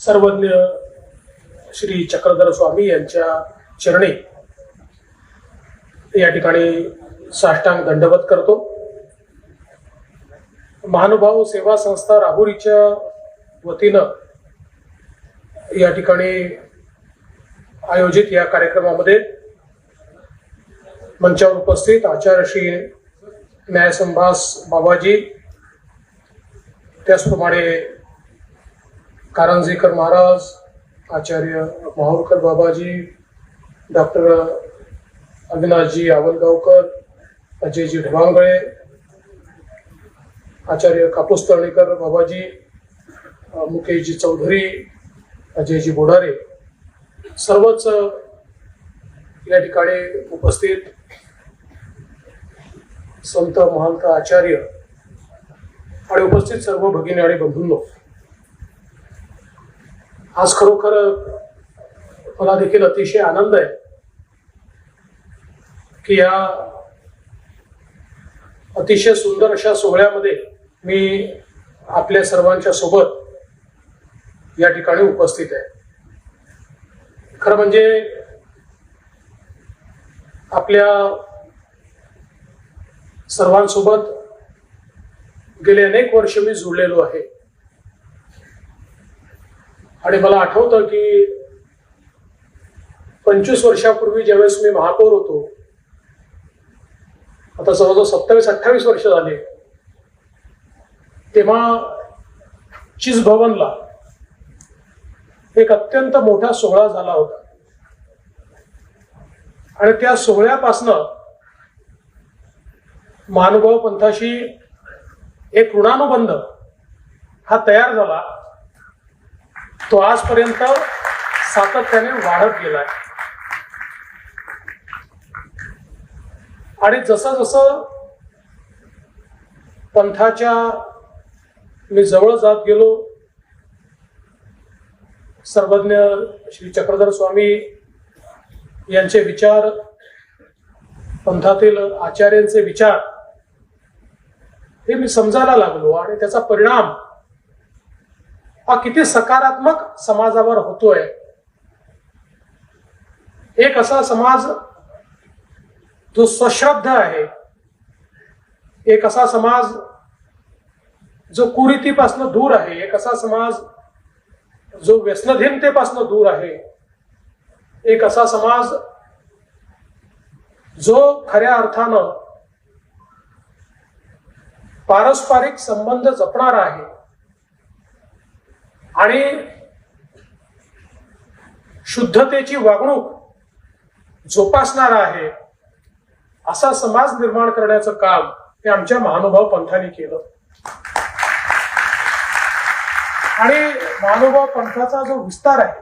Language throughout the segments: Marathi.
सर्वज्ञ श्री चक्रधर स्वामी यांच्या चरणी या ठिकाणी साष्टांग दंडवत करतो. महानुभाव सेवा संस्था राहुरीच्या वतीनं या ठिकाणी आयोजित या कार्यक्रमामध्ये मंचावर उपस्थित आचार्य श्री न्यायसंभास बाबाजी त्याचप्रमाणे कारंजेकर महाराज आचार्य माहूरकर बाबाजी डॉक्टर अविनाशजी आवलगावकर अजयजी ढवांगळे आचार्य कापूस तळणीकर बाबाजी मुकेशजी चौधरी अजयजी बोडारे सर्वच या ठिकाणी उपस्थित संत महंत आचार्य आणि उपस्थित सर्व भगिनी आणि बंधूंनो. आज खरोखर मला देखील अतिशय आनंद आहे की या अतिशय सुंदर अशा सोहळ्यामध्ये मी आपल्या सर्वांच्या सोबत या ठिकाणी उपस्थित आहे. खरं म्हणजे आपल्या सर्वांसोबत गेले अनेक वर्ष मी जुळलेलो आहे. आणि मला आठवतं की पंचवीस वर्षापूर्वी ज्यावेळेस मी महापौर होतो आता जवळजवळ सत्तावीस अठ्ठावीस वर्ष झाले तेव्हा चिज भवनला एक अत्यंत मोठा सोहळा झाला होता. आणि त्या सोहळ्यापासनं महानुभाव पंथाशी एक ऋणानुबंध हा तयार झाला. तो आजपर्यंत सातत्याने वाढत गेलाय. आणि जसं जसं पंथाच्या मी जवळ जात गेलो सर्वज्ञ श्री चक्रधर स्वामी यांचे विचार पंथातील आचार्यांचे विचार हे मी समजायला लागलो आणि त्याचा परिणाम हा किती सकारात्मक समाजावर होतोय. एक असा समाज जो सश्रद्ध आहे. एक असा समाज जो कुरीतीपासून दूर आहे. एक असा समाज जो व्यसनधीनतेपासून दूर आहे. एक असा समाज जो खऱ्या अर्थानं पारस्परिक संबंध जपणारा आहे. आणि शुद्धतेची वागणूक जोपासणारा आहे असा समाज निर्माण करण्याचं काम हे आमच्या महानुभाव पंथाने केलं. आणि महानुभाव पंथाचा जो विस्तार आहे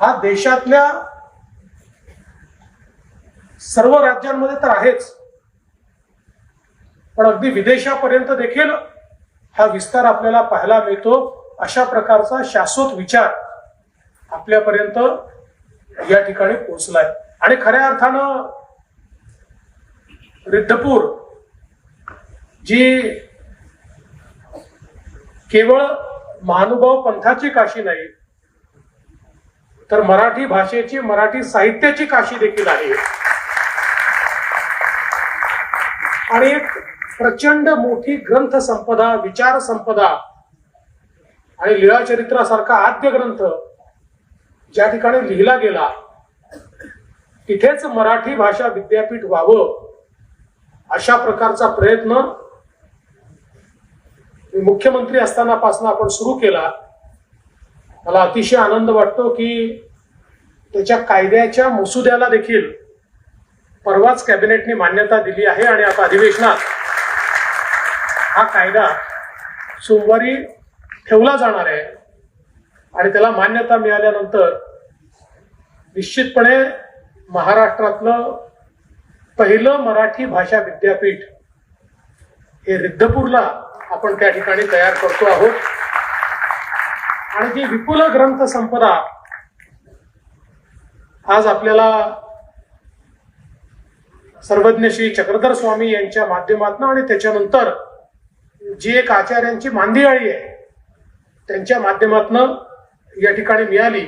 हा देशातल्या सर्व राज्यांमध्ये तर आहेच पण अगदी विदेशापर्यंत देखील हा विस्तार आपल्याला पाहायला मिळतो. अशा प्रकारचा शाश्वत विचार आपल्यापर्यंत या ठिकाणी पोहोचलाय. आणि खऱ्या अर्थानं रिद्धपूर जी केवळ महानुभाव पंथाची काशी नाही तर मराठी भाषेची मराठी साहित्याची काशी देखील आहे. आणि एक प्रचंड मोठी ग्रंथ संपदा विचार संपदा आणि लीळाचरित्रासारखा आद्य ग्रंथ ज्या ठिकाणी लिहिला गेला तिथेच मराठी भाषा विद्यापीठ व्हावं अशा प्रकारचा प्रयत्न मुख्यमंत्री असतानापासून आपण सुरू केला. मला अतिशय आनंद वाटतो की त्याच्या कायद्याच्या मसुद्याला देखील परवाच कॅबिनेटने मान्यता दिली आहे आणि आता अधिवेशनात हा कायदा सोमवारी ठेवला जाणार आहे आणि त्याला मान्यता मिळाल्यानंतर निश्चितपणे महाराष्ट्रातलं पहिलं मराठी भाषा विद्यापीठ हे रिद्धपूरला आपण त्या ठिकाणी तयार करतो आहोत. आणि जी विपुल ग्रंथ संपदा आज आपल्याला सर्वज्ञ श्री चक्रधर स्वामी यांच्या माध्यमातून आणि त्याच्यानंतर जी एक आचार्यांची मांदियाळी आहे त्यांच्या माध्यमातनं या ठिकाणी मिळाली.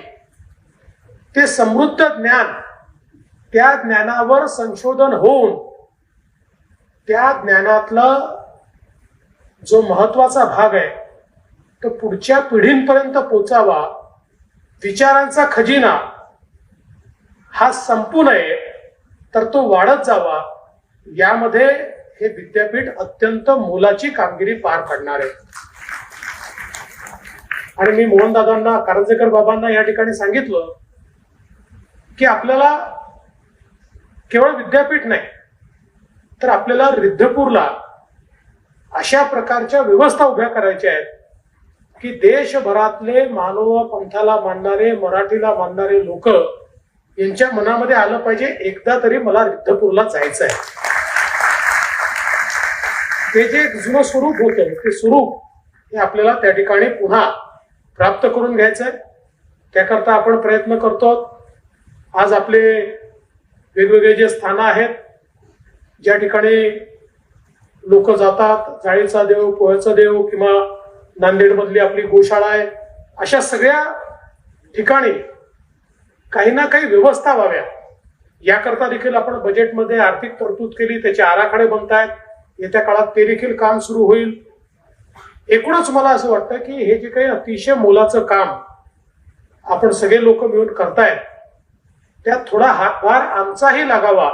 ते समृद्ध ज्ञान त्या ज्ञानावर संशोधन होऊन त्या ज्ञानातला जो महत्त्वाचा भाग आहे तो पुढच्या पिढींपर्यंत पोचावा विचारांचा खजिना हा संपू नये तर तो वाढत जावा यामध्ये हे विद्यापीठ अत्यंत मोलाची कामगिरी पार पाडणार आहे. आणि मी मोहनदादांना कारंजेकर बाबांना या ठिकाणी सांगितलं की आपल्याला केवळ विद्यापीठ नाही तर आपल्याला रिद्धपूरला अशा प्रकारच्या व्यवस्था उभ्या करायच्या आहेत की देशभरातले मानव पंथाला मानणारे मराठीला मानणारे लोक यांच्या मनामध्ये आलं पाहिजे एकदा तरी मला रिद्धपूरला जायचं आहे. ते जे जुनं स्वरूप होतं ते स्वरूप हे आपल्याला त्या ठिकाणी पुन्हा प्राप्त करून घ्यायचं आहे त्याकरता आपण प्रयत्न करतो. आज आपले वेगवेगळे जे स्थानं आहेत ज्या ठिकाणी लोक जातात जाळीचा देव पोह्याचा देव किंवा नांदेडमधली आपली गोशाळा आहे अशा सगळ्या ठिकाणी काही ना काही व्यवस्था व्हाव्या. याकरता देखील आपण बजेटमध्ये आर्थिक तरतूद केली त्याचे आराखडे बनतायत. येत्या काळात ते देखील काम सुरू होईल. एकूणच मला असं वाटतं की हे जे काही अतिशय मोलाचं काम आपण सगळे लोक मिळून करतायत त्यात थोडा हातभार आमचाही लागावा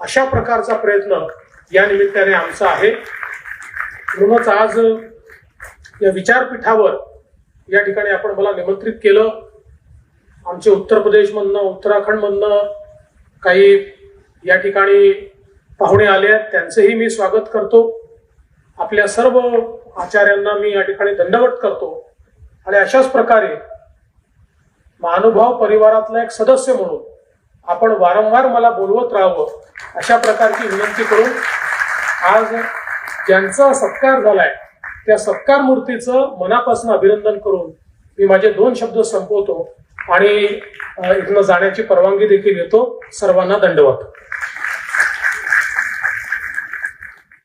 अशा प्रकारचा प्रयत्न या निमित्ताने आमचा आहे. म्हणूनच आज या विचारपीठावर या ठिकाणी आपण मला निमंत्रित केलं. आमचे उत्तर प्रदेशमधनं उत्तराखंडमधनं काही या ठिकाणी पाहुणे आले आहेत त्यांचंही मी स्वागत करतो. आपल्या सर्व आचार्यांना मी या ठिकाणी दंडवत करतो. आणि अशाच प्रकारे महानुभाव परिवारातला एक सदस्य म्हणून आपण वारंवार मला बोलवत राहावं अशा प्रकारची विनंती करून आज ज्यांचा सत्कार झालाय त्या सत्कार मूर्तीचं मनापासून अभिनंदन करून मी माझे दोन शब्द संपवतो आणि इथनं जाण्याची परवानगी देखील घेतो. सर्वांना दंडवत.